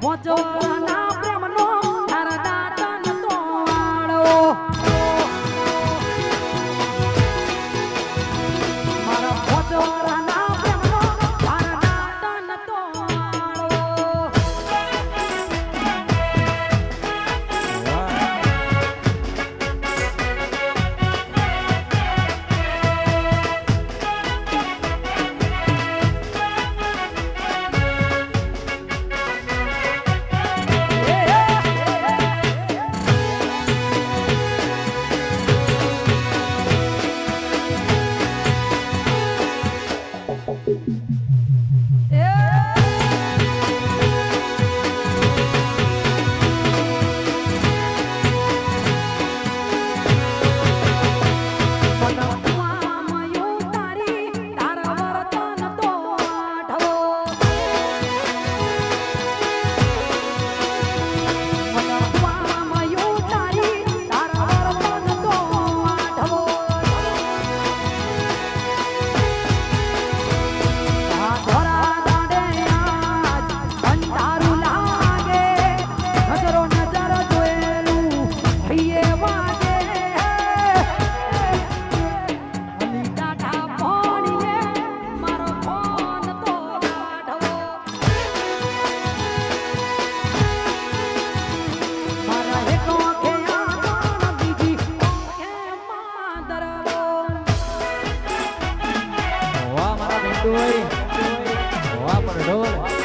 What do I know? તોય હોવા પણ ઢોલ